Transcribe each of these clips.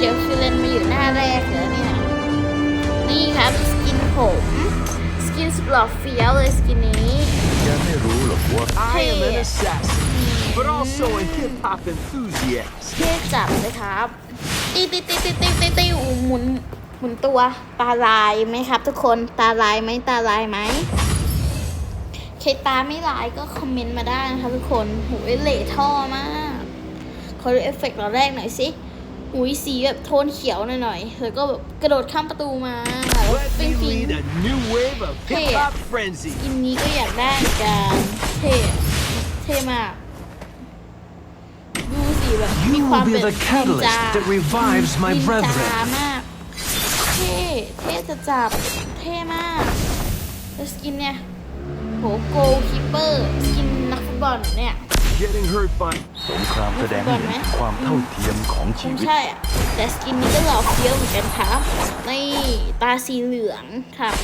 เดี๋ยวคือเลนมาอยู่หน้าแรกแล้วเนี่ย นี่ครับสกินผม สกินสุดหล่อเฟี้ยวเลยสกินนี้ แกไม่รู้หรอกว่า I am an Hey. assassin, but also a hip hop enthusiast. เท่จัดเลยครับตีตีตีตีตีตีตีอูหมุนหมุนตัวตาลายไหมครับ ทุกคนตาลายไหมตาลายไหมใครตาไม่ลายก็คอมเมนต์มาได้นะครับทุกคนหูยเหล่ท่อมากขอดูเอฟเฟกต์เราแรกหน่อยสิ หูยสีแบบโทนเขียวหน่อยๆ แล้วก็แบบกระโดดข้ามประตูมาแล้ว Let ฟิง me ฟิง lead a new wave of Hey. hip hop frenzy. กินนี้ก็อยากได้เหมือนกันเท่เท่มาก ดูสิแบบมี You ความ will be เป็น the catalyst นินจา that revives my นินจา brethren. มาก เท่เท่จะจับเท่มากแล้วสกินเนี่ยโหโกคีเปอร์สกินนักฟุตบอลเนี่ย Getting hurt by สงครามแสดงให้เห็นความเท่าเทียมของคชีงวิต ใช่อะแต่สกินนี้ก็หล่อเฟี้ยวเหมือนกันครับนี่ตาสีเหลืองครับ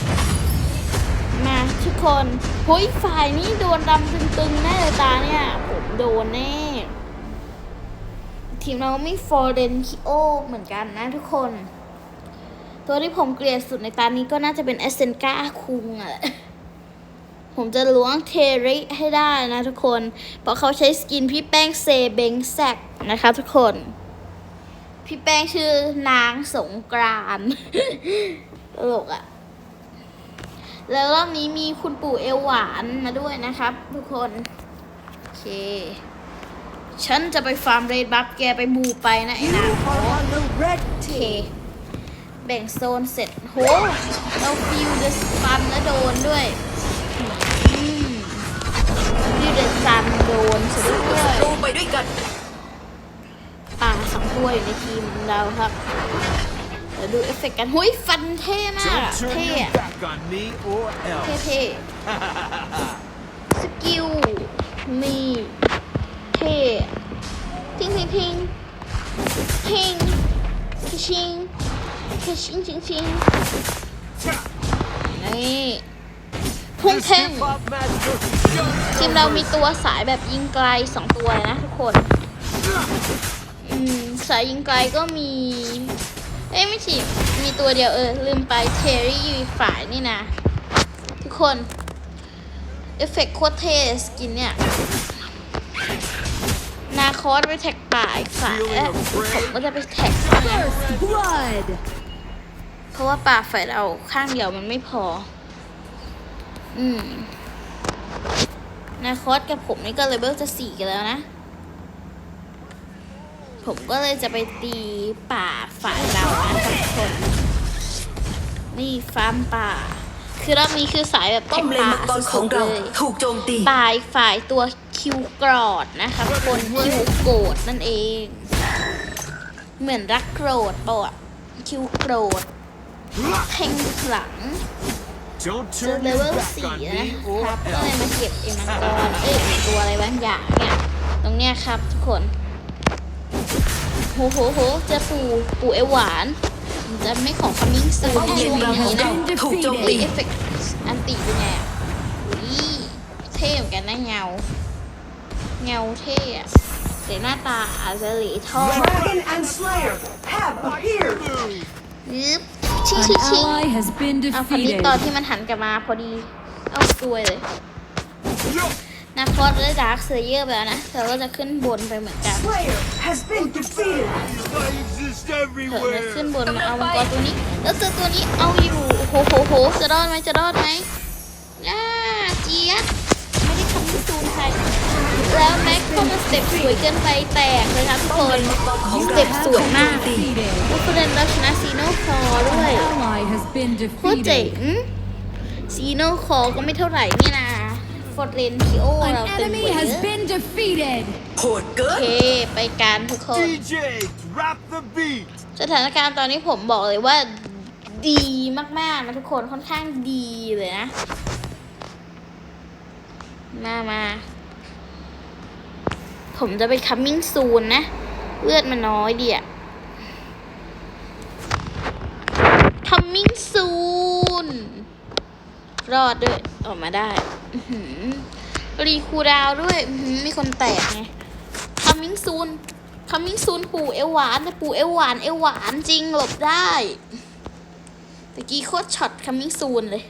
มาทุกคนเฮ้ยฝ่ายนี้โดนดำตึงๆแน่เลยตาเนี่ย ผมโดนแน่ทีมเราไม่ฟอร์เรนคิโอเหมือนกันนะทุกคน ตัวที่ผมเกลียดสุดในตานี้ก็น่าจะเป็นเอเซนกาคุงอะ ผมจะล้วงเทริให้ได้นะทุกคน เพราะเขาใช้สกินพี่แป้งเซเบงแซกนะคะทุกคน พี่แป้งชื่อนางสงกรานตลกอะแล้วรอบนี้มีคุณปู่เอวหวานมาด้วยนะครับ ทุกคน โอเค ฉันจะไปฟาร์มเรดบัฟแกไปบูไปนะไอ้นางโอ้โอเค แบ่งโซนเสร็จโหเราฟิวเดอะฟันแล้วโดนด้วย เดอะซันโดนซะด้วยลงไปด้วยกันป่าสองตัวอยู่ในทีมเราครับเดี๋ยวดูเอฟเฟกต์กันหุยฟันเท่มากอะเท่อะเท่เท่สกิลมีเท่ทิ้งทิ้งทิ้งทิ้งชิงชิงชิงชิงนี่ พุ่ง This เพ่ง hip hop master shows ทีมเรามีตัวสายแบบยิงไกลสองตัวเลยนะทุกคนอืมสายยิงไกลก็มี เอ้ยไม่ใช่มีตัวเดียวเออ ลืมไปเทอรี่อยู่อีกฝ่ายนี่นะ ทุกคน เอฟเฟกต์โคตรเท่สกินเนี่ย นาคอสไปแท็กป่าอีกฝ่ายเอ๊ะผมก็จะไปแท็กฝ่าย blood เพราะว่าป่าฝ่ายเราข้างเดียวมันไม่พอ อืมนาคอสกับผมนี่ก็เลเวลจะสี่กันแล้วนะ ผมก็เลยจะไปตีป่าฝ่ายเรานะครับทุกคนนี่ฟาร์มป่า คือรอบนี้คือสายแบบต้มมเลนป่าสุดๆเลยถูกโจมตีป่าอีกฝ่ายตัวคิวกรอดนะคะคนคิวโกรธนั่นเอง เหมือนรักโกรธปะอะคิวโกรธแทงขลัง จอ turn เล your เวล back สี่ on นะ me ค or รับก็เลย else. มาเก็บเอ็มมังกรเอ้ยตัวอะไรบางอย่างเนี่ยตรงเนี้ยครับทุกคนโหโหโหเจอปู่ปู่เอวหวานผมจะไม่ของคัมมิ่งซูนป้อมในเลช่นวงเราขอนี้งนะเราถูกโจมเฮ้ยตีเอฟเฟกต์อันติเป็นไงอะอุ้ยเท่เหมือนกันนะเงา เงาเท่อะแต่หน้าตาอาจจะเหลท่อ Dragon and Slayer have appeared ยึบ ชิงชิง An ชิง ally has been เอาคันนี้ defeated. ตอนที่มันหันกลับมาพอดี เอาตัวเลยนาคอสและดาร์คเซเยอร์ไปแล้วนะเราก็จะขึ้นบนไปเหมือนกัน Slayer has been defeated I exist เผื่อจะขึ้น everywhere. บนมาเอามังกรตัวนี้ แล้วเจอตัวนี้เอาอยู่โหโหโหจะรอดไหมจะรอดไหมน่าเจี๊ยบไม่ได้ทำที่ซูมใคร เต็ปสวยเกินไปแตกเลยครับทุกคนของสเราเต็ปสวยมาก Defeated. ลูกเรนเราชนะซีโน่คอด้วย An ally has been โคตรเจ๋ง defeated. ซีโน่คอก็ไม่เท่าไหร่นี่นะฟอร์เรนคิโอ An เราเต็ม enemy หมด has เลย been defeated. โหดเกิโอนเคไปกันทุกคน DJ, drop the beat. สถานการณ์ตอนนี้ผมบอกเลยว่าดีมากๆนะทุกคนค่อนข้างดีเลยนะ มามา ผมจะไปคัมมิ่งซูนนะ เลือดมันน้อยดีอะคัมมิ่งซูนรอดด้วย ออกมาได้รีคูดาวด้วยมีคนแตกไงคัมมิ่งซูนคัมมิ่งซูนปู่เอวหวานแต่ปู่เอวหวานเอวหวานจริงหลบได้ตะกี้โคตรช็อตคัมมิ่งซูนเลย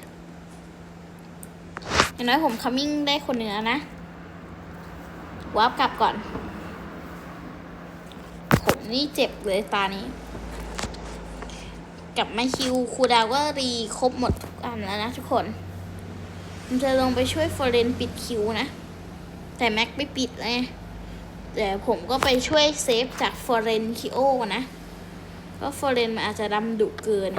อย่างน้อยผมคัมมิ่งได้คนหนึ่งนะ วาร์ปกลับก่อน ผมนี่เจ็บเลยตานี้ กลับมาคิวครูดาวก็รีครบหมดทุกอันแล้วนะทุกคนผมจะลงไปช่วยฟอเรนปิดคิวนะ แต่แม็กไม่ปิดเลยแต่ผมก็ไปช่วยเซฟจากฟอเรนคิโอนะเพราะฟอเรนมันอาจจะดำดุเกิน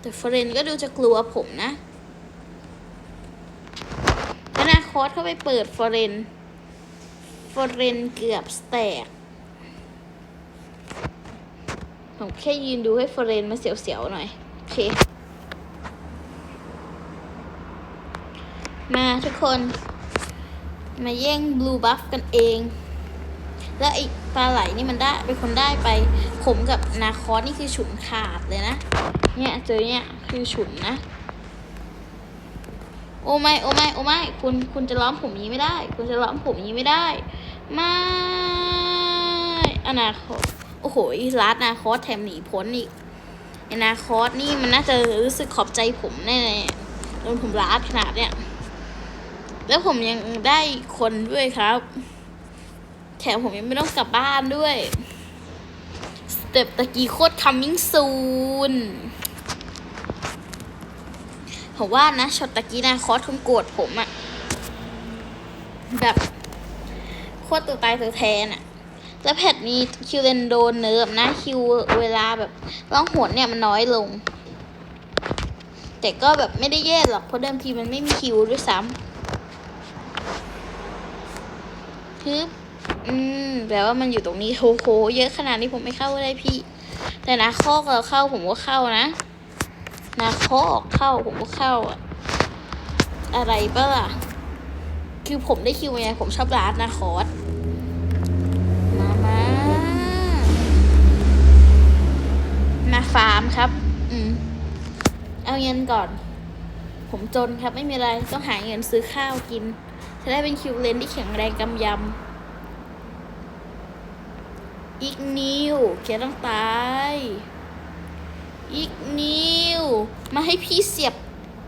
แต่ฟอเรนก็ดูจะกลัวผมนะแล้วนา คอสเข้าไปเปิดฟอร์เรนฟอร์เรนเกือบแตก ผมแค่ยืนดูให้ฟอร์เรนมาเสียวๆหน่อย โอเค มาทุกคน มาแย่งบลูบัฟกันเอง แล้วไอ้ปลาไหลนี่มันได้ เป็นคนได้ไปผมกับนาคอสนี่คือฉุนขาดเลยนะ เนี่ยเจอเนี่ยคือฉุนนะ โอ้ไม่โอ้ไม่โอ้ไม่คุณคุณจะล้อมผมงนี้ไม่ได้ คุณจะล้อมผมงนี้ไม่ได้ ไม่อนาคตโอ้โหลัดนาคอสแถมหนีพ้นอีกอนาคอสนี่มันน่าจะรู้สึกขอบใจผมแน่ๆโดนผมลัดขนาดเนี้ยแล้วผมยังได้คนด้วยครับ แถมผมยังไม่ต้องกลับบ้านด้วยสเต็ปตะกี้โคตร coming soon ผมว่านะช็อตตะกี้นะคอสคงโกรธผมอะแบบโคตรตัวตายตัวแทนอะแล้วแพทนี้คิวเลนโดนเนิร์ฟนะคิวเวลาแบบล่องหนเนี่ยมันน้อยลง แต่ก็แบบไม่ได้แย่หรอกเพราะเดิมทีมันไม่มีคิวด้วยซ้ำฮึบอืมแปลว่ามันอยู่ตรงนี้โหโหเยอะขนาดนี้ผมไม่เข้าได้พี่ แต่นะข้อเราเข้าผมก็เข้านะ นาคอกเข้าผมก็เข้าอะอะไรปะล่ะ คือผมได้คิวไงผมชอบร้านนาคอสมามามาฟาร์มครับ อืม เอาเงินก่อน ผมจนครับไม่มีอะไรต้องหาเงินซื้อข้าวกิน จะได้เป็นคิวเลนที่แข็งแรงกำยำอีกนิวแกต้องตาย อีกนิว มาให้พี่เสียบ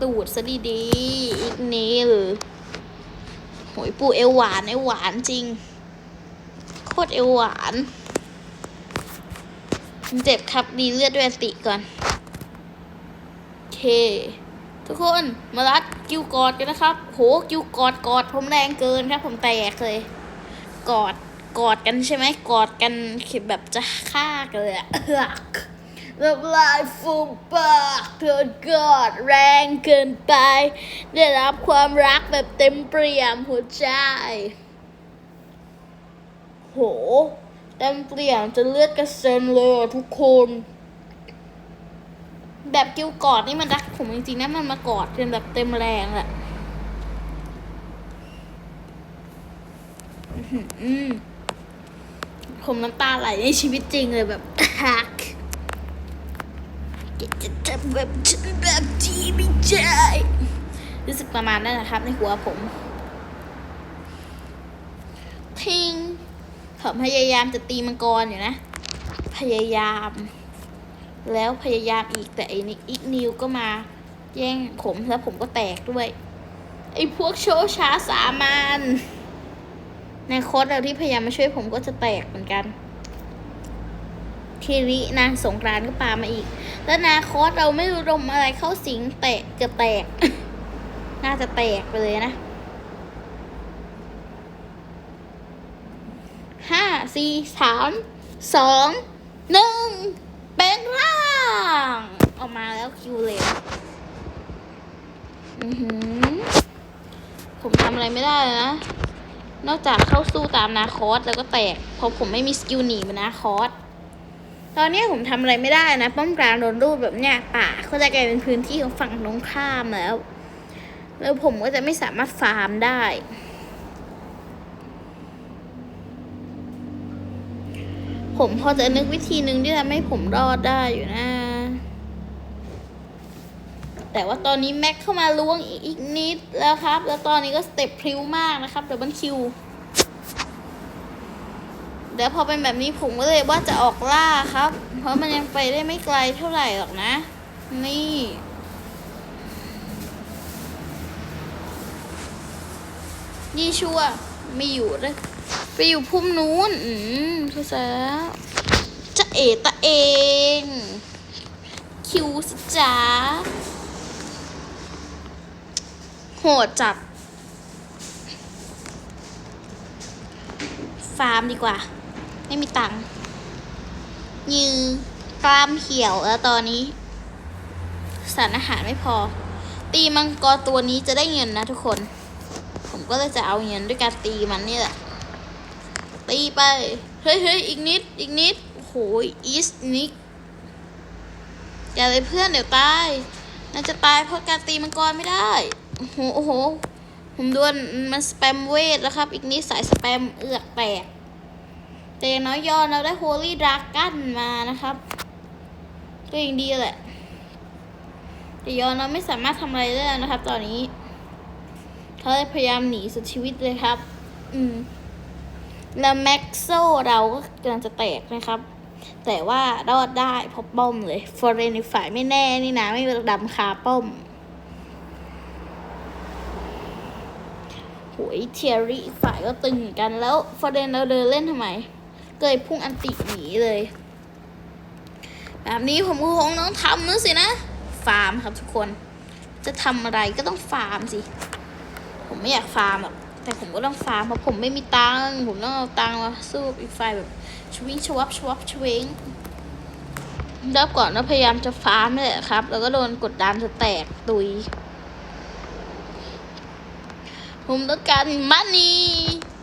ตูดซะดีๆอีกนิวโหยปูเอวหวานเอวหวานจริง โคตรเอวหวาน เจ็บครับดีเลือดด้วยอันติก่อนโอเค ทุกคนมารัดกิวกอดกันนะครับ โหกิวกอดกอดผมแรงเกินครับ ผมแตกเลย กอดกอดกันใช่ไหมกอดกันแบบจะฆ่ากันเลยอะ น้ำลายฟูมปากเธอกอดแรงเกินไป ได้รับความรักแบบเต็มเปี่ยมหัวใจ โหเต็มเปี่ยมจะเลือดกระเซ็นเลยทุกคน แบบกิ้วกอดนี่มันรักผมจริงๆนะมันมากอดกันแบบเต็มแรงแหละผมน้ำตาไหลในชีวิตจริงเลยแบบ จะทำแบบฉันแบบที่ไม่ใช่รู้สึกประมาณนั้นนะครับ ในหัวผมทิงผมพยายามจะตีมังกรอยู่นะ พยายาม แล้วพยายามอีกแต่ไอ้นิกอีกนิวก็มา แย่งผมแล้วผมก็แตกด้วย ไอ้พวกโชว์ช้าสามัญในโค้ดเราที่พยายามมาช่วยผมก็จะแตกเหมือนกัน ทีรินางสงกรานก็ปามาอีก แล้วนาคอสเราไม่รู้ลมอะไรเข้าสิงแตกเกือบแตก น่าจะแตกไปเลยนะห้าสี่สามสองหนึ่งเป็นร่าง ออกมาแล้วคิวเลยอือหือผมทำอะไรไม่ได้เลยนะ นอกจากเข้าสู้ตามนาคอสแล้วก็แตก เพราะผมไม่มีสกิลหนีมันนาคอส ตอนนี้ผมทำอะไรไม่ได้นะป้อมกลางโดนรูดแบบเนี้ยป่าก็จะกลายเป็นพื้นที่ของฝั่งตรงข้ามแล้ว แล้วผมก็จะไม่สามารถฟาร์มได้ ผมพอจะนึกวิธีหนึ่งที่ทำให้ผมรอดได้อยู่นะ แต่ว่าตอนนี้แม็กเข้ามาล้วงอีกอีกนิดแล้วครับ แล้วตอนนี้ก็สเต็ปพริ้วมากนะครับเดี๋ยวมันคิว เดี๋ยวพอเป็นแบบนี้ผมก็เลยว่าจะออกล่าครับ เพราะมันยังไปได้ไม่ไกลเท่าไหร่หรอกนะ นี่นี่ชั่วไม่อยู่เลยไปอยู่พุ่มนู้น อืมคือซะแล้วจะเอตะเอง คิวสิจ้าโหดจัดฟาร์มดีกว่า ไม่มีตังค์ยืกล้ามเหี่ยวแล้วตอนนี้ สารอาหารไม่พอ ตีมังกรตัวนี้จะได้เงินนะทุกคน ผมก็เลยจะเอาเงินด้วยการตีมันนี่แหละ ตีไป เฮ้ยเฮ้ยอีกนิด อีกนิดโอ้โหอีสนิกอย่าเลยเพื่อนเดี๋ยวตายน่าจะตายเพราะการตีมังกรไม่ได้โอ้โหโอ้โหผมโดนมันสแปมเวทแล้วครับ อีกนิดสายสแปมเอือกแตก แต่อย่างน้อยยอนเราได้โฮลี่ดรากันมานะครับก็ยังดีแหละ แต่ยอนเราไม่สามารถทำอะไรได้แล้วนะครับ ตอนนี้เขาพยายามหนีสุดชีวิตเลยครับ อืม แล้วแม็กโซเราก็กำลังจะแตกนะครับ แต่ว่ารอดได้พราะป้อมเลยฟอร์เรนในฝ่ายไม่แน่นี่นะ ไม่ดำคาป้อมโหยเทียรี่ฝ่ายก็ตึงเหมือนกันแล้วฟอร์เรนเราเดินเล่นทำไม เกยพุ่งอันติหนีเลย แบบนี้ผมคงต้องทำนะสินะ ฟาร์มครับทุกคน จะทำอะไรก็ต้องฟาร์มสิ ผมไม่อยากฟาร์มหรอกแต่ผมก็ต้องฟาร์มเพราะผมไม่มีตังค์ผมต้องเอาตังค์มาสู้อีกฝ่ายแบบชวิงชวับชวับชวิงริ่มก่อนว่าพยายามจะฟาร์มนี่แหละครับ แล้วก็โดนกดดันจะแตกตุย ผมต้องการมันนี่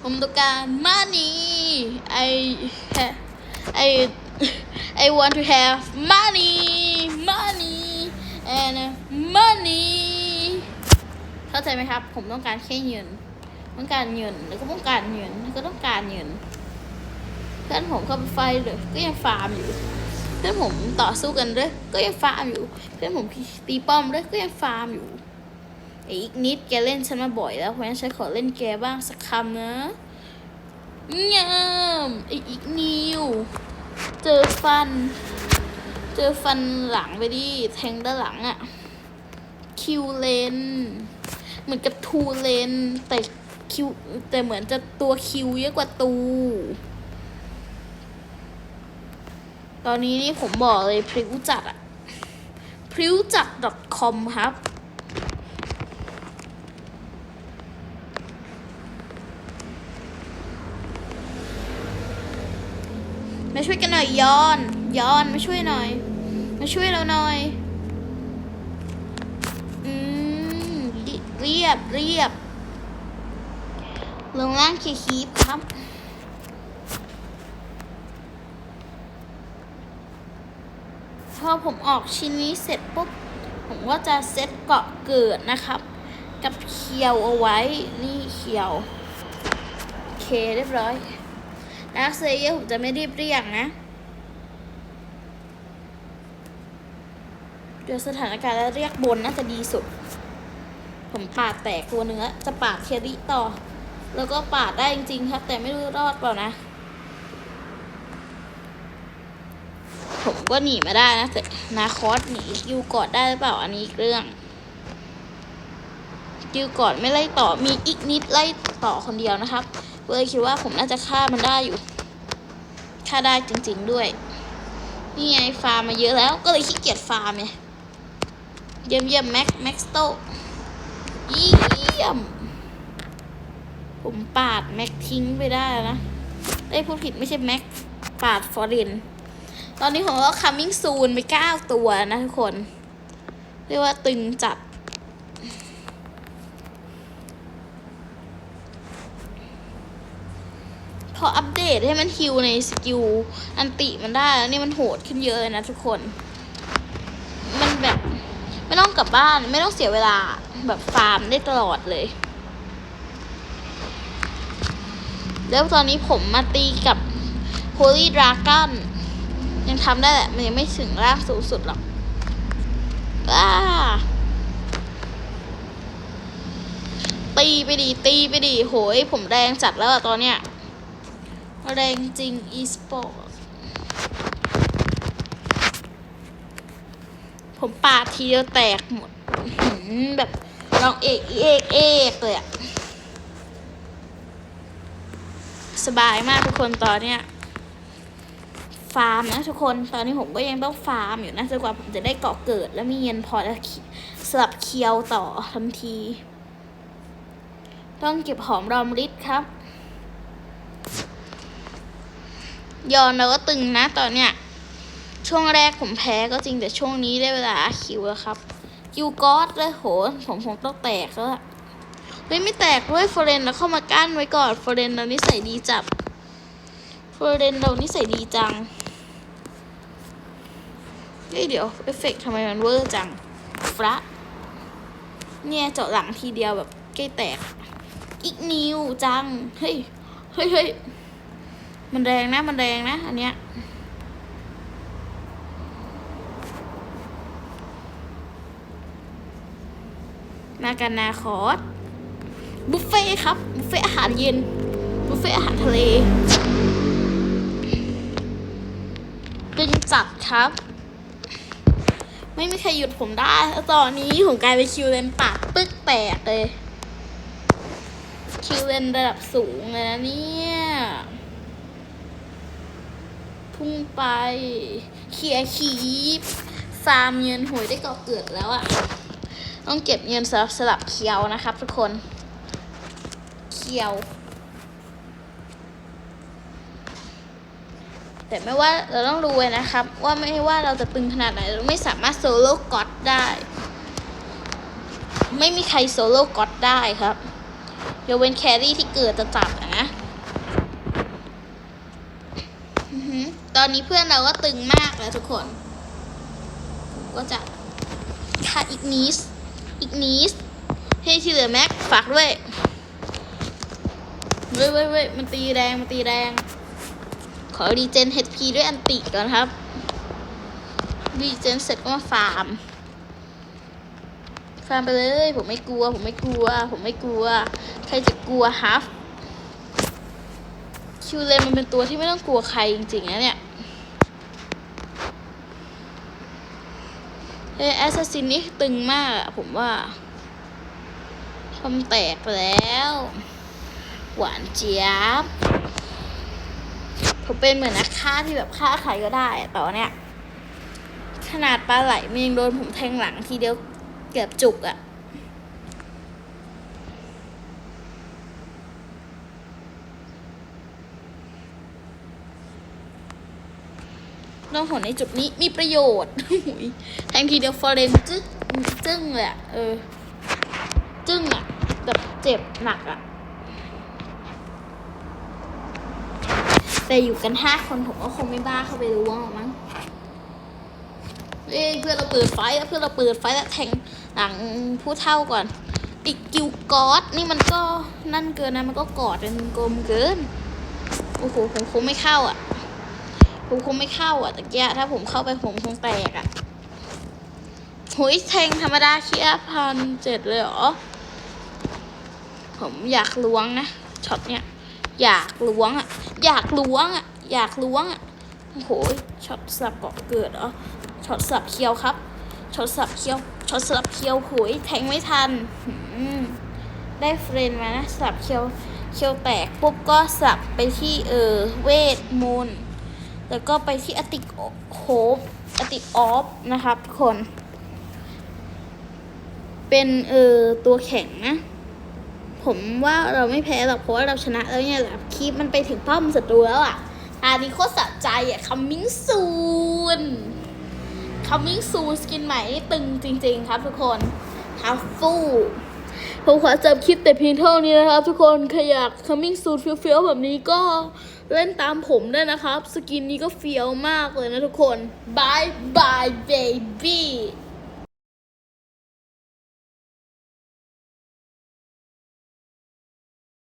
ผมต้องการมันนี่ I ha- I I want to have money money and money เข้าใจไหมครับ ผมต้องการแค่เงิน ต้องการเงิน แล้วก็ต้องการเงิน แล้วก็ต้องการเงิน เพื่อนผมเข้าไปไฟเลยก็ยังฟาร์มอยู่ เพื่อนผมต่อสู้กันเลยก็ยังฟาร์มอยู่ เพื่อนผมตีป้อมเลยก็ยังฟาร์มอยู่ ไออีกนิดแกเล่นฉันมาบ่อยแล้วเพราะฉะนั้นฉันขอเล่นแกบ้างสักคำนะงามไออีกนิว เจอฟัน เจอฟันหลังไปดิ แทงด้านหลังอะคิวเลน เหมือนกับทูเลน แต่คิวแต่เหมือนจะตัวคิวเยอะกว่าตู ตอนนี้นี่ผมบอกเลยพริ้วจัดอะพริ้วจัด .com ครับ มาช่วยกันหน่อยย้อนย้อนมาช่วยหน่อย มาช่วยเราหน่อยอืมเรียบเรียบลงล่างเคคีปครับพอผมออกชิ้นนี้เสร็จปุ๊บ ผมก็จะเซตเกาะเกิดนะครับ กับเคียวเอาไว้ นี่เคียว โอเคเรียบร้อย นักเซเยอร์ผมจะไม่รีบเรียกนะเดี๋ยวสถานการณ์แล้วเรียกบนน่าจะดีสุด ผมปาดแตกตัวเนื้อ จะปาดเคริต่อ แล้วก็ปาดได้จริง ๆ ครับ แต่ไม่รู้รอดเปล่านะ ผมก็หนีมาได้นะแต่นาคอสหนียูกอดได้หรือเปล่าอันนี้อีกเรื่องยูกอดไม่ไล่ต่อมีอีกนิดไล่ต่อคนเดียวนะครับ เลยคิดว่าผมน่าจะฆ่ามันได้อยู่ฆ่าได้จริง ๆด้วย นี่ไงฟาร์มมาเยอะแล้ว ก็เลยขี้เกียจฟาร์มไงเยี่ยมเยี่ยมแม็กแม็กสโตเยี่ยม ผมปาดแม็กทิ้งไปได้นะไอ้พูดผิดไม่ใช่แม็กปาดฟอรินตอนนี้ผมก็ coming soon ไปเก้าตัวนะทุกคน เรียกว่าตึงจัด พออัปเดตให้มันฮิวในสกิลอันติมันได้แล้วนี่มันโหดขึ้นเยอะนะทุกคน มันแบบไม่ต้องกลับบ้านไม่ต้องเสียเวลาแบบฟาร์มได้ตลอดเลย แล้วตอนนี้ผมมาตีกับ Holy Dragon ยังทำได้แหละ มันยังไม่ถึงร่างสูงสุดหรอกว้าตีไปดีตีไปดีโหยผมแดงจัดแล้วอะตอนเนี้ย แรงจริง e สปอร์ต ผมปาดทีเดียวแตกหมด แบบลองเอกเอกเอกเลยอะสบายมากทุกคนตอนเนี้ยฟาร์มนะทุกคน ตอนนี้ผมก็ยังต้องฟาร์มอยู่นะจนกว่าผมจะได้เกาะเกิด แล้วมีเงินพอจะสลับเคียวต่อทันที ต้องเก็บหอมรอมริดครับ ยอนเราก็ตึงนะตอนเนี้ยช่วงแรกผมแพ้ก็จริงแต่ช่วงนี้ได้เวลาคิวแล้วครับคิวกอสเลยโหผมผมต้องแตกแล้วเฮ้ยไม่แตกด้วยฟอเรนเราเข้ามากั้นไว้ก่อนฟอเรนเรานิสัยดีจับฟอเรนเรานิสัยดีจังเฮ้ยเดี๋ยวเอฟเฟกต์ทำไมมันเวอร์จังฟระเนี่ยเจาะหลังทีเดียวแบบใกล้แตก อีกนิวจัง เฮ้ย เฮ้ยเฮ้ย มันแรงนะ มันแรงนะ อันเนี้ยมากันนาคอสบุฟเฟ่ต์ครับ บุฟเฟ่ต์อาหารเย็น บุฟเฟ่ต์อาหารทะเลตึงจัดครับ ไม่มีใครหยุดผมได้ ตอนนี้ผมกลายเป็นคิวเลนปากปึ๊กแตกเลย คิวเลนระดับสูงเลยนะเนี่ย พุ่งไปเคลียร์คีปฟาร์มเงินหวยได้ก่อเกิดแล้วอะต้องเก็บเงินสลับสลับเคียวนะครับทุกคนเคียว แต่ไม่ว่าเราต้องรู้ไว้นะครับ ว่าไม่ว่าเราจะตึงขนาดไหน เราไม่สามารถโซโล่ก็อดได้ ไม่มีใครโซโล่ก็อดได้ครับยกเว้นแครี่ที่เกิดจะจับอะนะอือหือ ตอนนี้เพื่อนเราก็ตึงมากแล้วทุกคน ก็จะค่าอีกนิสอีกนิสให้ที่เหลือแม็กฝากด้วยเว้ยเว้ยเว้ยมันตีแรงมันตีแรง ขอรีเจน HP ด้วยอันติก่อนครับรีเจนเสร็จก็มาฟาร์ม ฟาร์มไปเลย ผมไม่กลัว ผมไม่กลัว ผมไม่กลัว ใครจะกลัวฮัฟคิวเลนมันเป็นตัวที่ไม่ต้องกลัวใครจริงๆนะเนี่ย เฮ้แอสซัสซินนี่ตึงมากอะผมว่าทำแตกไปแล้ว หวานเจี๊ยบ ผมเป็นเหมือนนักฆ่าที่แบบฆ่าใครก็ได้ แต่ว่าเนี่ย ขนาดปลาไหลมันยังโดนผมแทงหลังทีเดียวเกือบจุกอะ น้องหนในจุดนี้มีประโยชน์หุยแทงทีเดียวฟอร์เรนจึ๊กจึ้งเลยอะเออ จึ้งอะแบบเจ็บหนักอะแต่อยู่กันห้าคนผมก็คงไม่บ้าเข้าไปล้วงหรอกมั้งเอ้ยเพื่อนเราเปิดไฟแล้วเพื่อนเราเปิดไฟแล้วแทงหลังผู้เท่าก่อน ติดกิวกอดนี่มันก็นั่นเกินนะมันก็กอดเป็นกลมเกิน โอ้โหผมคงไม่เข้าอะ ผมคงไม่เข้าอะตะเกียถ้าผมเข้าไปผมคงแตกอะโหยแทงธรรมดาเคียพันเจ็ดเลยเหรอ ผมอยากล้วงนะช็อตเนี้ยอยากล้วงอะ อยากล้วงอะ อยากล้วงอะโอ้โหช็อตสับเกาะเกิดเหรอช็อตสับเคียวครับช็อตสับเคียวช็อตสับเคียวโหยแทงไม่ทันได้เฟรนมานะสับเคียวเคียวแตกปุ๊บก็สับไปที่เออเวทมนต์ แล้วก็ไปที่อติกโคบอติออฟนะครับทุกคน เป็นเออตัวแข็งนะ ผมว่าเราไม่แพ้หรอกเพราะว่าเราชนะแล้วเนี่ยแหละคีปมันไปถึงป้อมศัตรูแล้วอะอันนี้โคตรสะใจอะ coming soon coming soon สกินใหม่นี่ตึงจริง ๆ ครับทุกคนทัฟฟูผมขอจบคลิปแต่เพียงเท่านี้นะครับทุกคนใครอยาก coming soon เฟี้ยวๆแบบนี้ก็ เล่นตามผมได้นะครับ สกินนี้ก็เฟี้ยวมากเลยนะทุกคนบายบายเบบี้